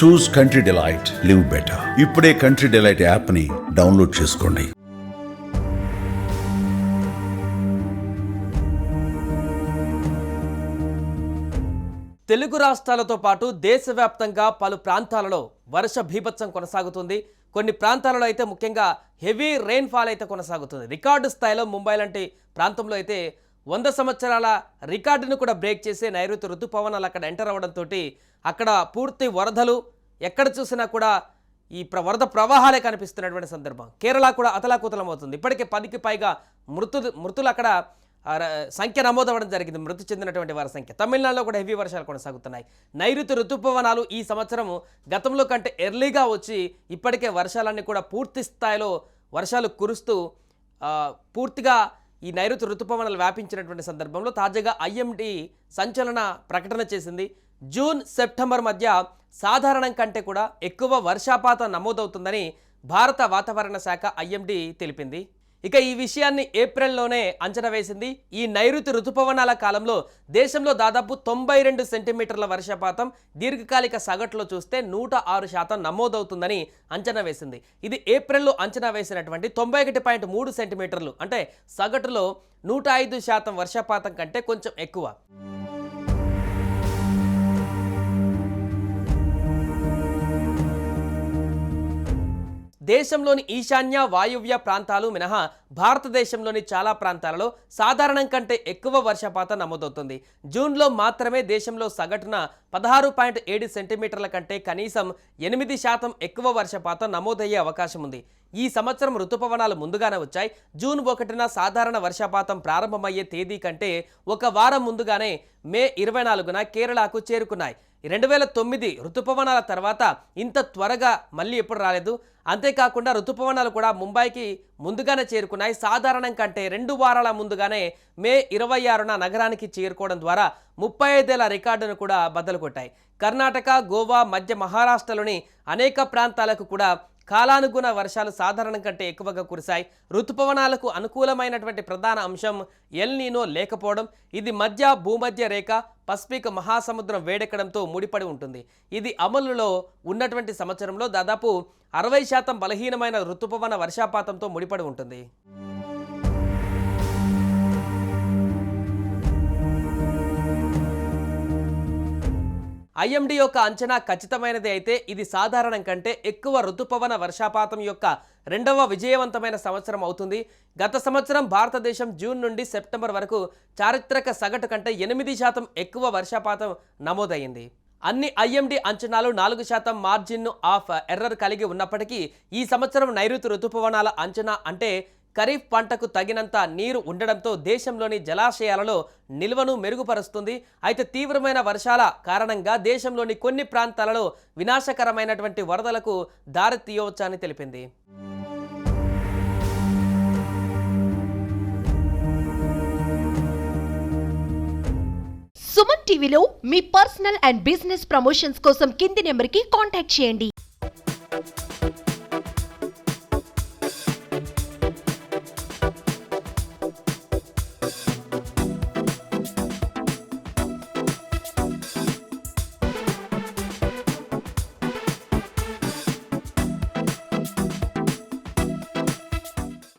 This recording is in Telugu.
Choose country delight live better ఇప్పుడే కంట్రీ డిలైట్ యాప్ని డౌన్లోడ్ చేసుకోండి. తెలుగు రాష్ట్రాలతో పాటు దేశవ్యాప్తంగా పలు ప్రాంతాలలో వర్ష భీభత్సం కొనసాగుతుంది. కొన్ని ప్రాంతాలలో అయితే ముఖ్యంగా హెవీ రెయిన్ఫాల్ అయితే కొనసాగుతుంది. రికార్డు స్థాయిలో ముంబై లాంటి ప్రాంతంలో అయితే వంద సంవత్సరాల రికార్డును కూడా బ్రేక్ చేసే నైరుతి ఋతుపవనాలు అక్కడ ఎంటర్ అవడంతో అక్కడ పూర్తి వరదలు ఎక్కడ చూసినా కూడా ఈ ప్ర వరద ప్రవాహాలే కనిపిస్తున్నటువంటి సందర్భం. కేరళ కూడా అతలాకుతలం అవుతుంది ఇప్పటికే పదికి పైగా మృతు మృతులు అక్కడ సంఖ్య నమోదవడం జరిగింది. మృతి చెందినటువంటి వారి సంఖ్య. తమిళనాడులో కూడా హెవీ వర్షాలు కొనసాగుతున్నాయి. నైరుతి ఋతుపవనాలు ఈ సంవత్సరం గతంలో కంటే ఎర్లీగా వచ్చి ఇప్పటికే వర్షాలన్నీ కూడా పూర్తి స్థాయిలో వర్షాలు కురుస్తూ పూర్తిగా ఈ నైరుతి ఋతుపవనాలు వ్యాపించినటువంటి సందర్భంలో తాజాగా ఐఎండి సంచలన ప్రకటన చేసింది. జూన్ సెప్టెంబర్ మధ్య సాధారణం కంటే కూడా ఎక్కువ వర్షాపాతం నమోదవుతుందని భారత వాతావరణ శాఖ ఐఎండి తెలిపింది. ఇక ఈ విషయాన్ని ఏప్రిల్లోనే అంచనా వేసింది. ఈ నైరుతి రుతుపవనాల కాలంలో దేశంలో దాదాపు తొంభై రెండు సెంటీమీటర్ల వర్షపాతం దీర్ఘకాలిక సగటులో చూస్తే నూట ఆరు శాతం నమోదవుతుందని అంచనా వేసింది. ఇది ఏప్రిల్లో అంచనా వేసినటువంటి తొంభై ఒకటి పాయింట్ మూడు సెంటీమీటర్లు అంటే సగటులో నూట ఐదు శాతం వర్షపాతం కంటే కొంచెం ఎక్కువ. దేశంలోని ఈశాన్య వాయువ్య ప్రాంతాలు మినహా భారతదేశంలోని చాలా ప్రాంతాలలో సాధారణం కంటే ఎక్కువ వర్షపాతం నమోదవుతుంది. జూన్లో మాత్రమే దేశంలో సగటున పదహారు పాయింట్ ఏడు సెంటీమీటర్ల కంటే కనీసం ఎనిమిది శాతం ఎక్కువ వర్షపాతం నమోదయ్యే అవకాశం ఉంది. ఈ సంవత్సరం ఋతుపవనాలు ముందుగానే వచ్చాయి. జూన్ ఒకటిన సాధారణ వర్షపాతం ప్రారంభమయ్యే తేదీ కంటే ఒక వారం ముందుగానే మే ఇరవై నాలుగున కేరళకు చేరుకున్నాయి. రెండు వేల తొమ్మిది ఋతుపవనాల తర్వాత ఇంత త్వరగా మళ్ళీ ఎప్పుడు రాలేదు. అంతేకాకుండా ఋతుపవనాలు కూడా ముంబైకి ముందుగానే చేరుకున్నాయి. సాధారణం కంటే రెండు వారాల ముందుగానే మే ఇరవై ఆరున నగరానికి చేరుకోవడం ద్వారా ముప్పై ఐదేళ్ళ రికార్డును కూడా బద్దలు కొట్టాయి కర్ణాటక గోవా మధ్య మహారాష్ట్రలోని అనేక ప్రాంతాలకు కూడా కాలానుగుణ వర్షాలు సాధారణం కంటే ఎక్కువగా కురిశాయి. ఋతుపవనాలకు అనుకూలమైనటువంటి ప్రధాన అంశం ఎల్నీనో లేకపోవడం. ఇది మధ్య భూమధ్య రేఖ పసిఫిక్ మహాసముద్రం వేడెక్కడంతో ముడిపడి ఉంటుంది. ఇది అమలులో ఉన్నటువంటి సంవత్సరంలో దాదాపు అరవై శాతం బలహీనమైన ఋతుపవన వర్షాపాతంతో ముడిపడి ఉంటుంది. ఐఎండి యొక్క అంచనా ఖచ్చితమైనది అయితే ఇది సాధారణం కంటే ఎక్కువ ఋతుపవన వర్షాపాతం యొక్క రెండవ విజయవంతమైన సంవత్సరం అవుతుంది. గత సంవత్సరం భారతదేశం జూన్ నుండి సెప్టెంబర్ వరకు చారిత్రక సగటు కంటే ఎనిమిది శాతం ఎక్కువ వర్షపాతం నమోదయ్యింది అన్ని ఐఎండి అంచనాలు నాలుగు శాతం మార్జిన్ ఆఫ్ ఎర్రర్ కలిగి ఉన్నప్పటికీ ఈ సంవత్సరం నైరుతి ఋతుపవనాల అంచనా అంటే ఖరీఫ్ పంటకు తగినంత నీరు ఉండడంతో దేశంలోని జలాశయాలలో నిల్వను మెరుగుపరుస్తుంది. అయితే తీవ్రమైన వర్షాల కారణంగా దేశంలోని కొన్ని ప్రాంతాలలో వినాశకరమైనటువంటి వరదలకు దారితీయవచ్చని తెలిపింది. సుమన్ టీవీలో మీ పర్సనల్ అండ్ బిజినెస్ ప్రమోషన్స్ కోసం కింది నెంబర్కి కాంటాక్ట్ చేయండి.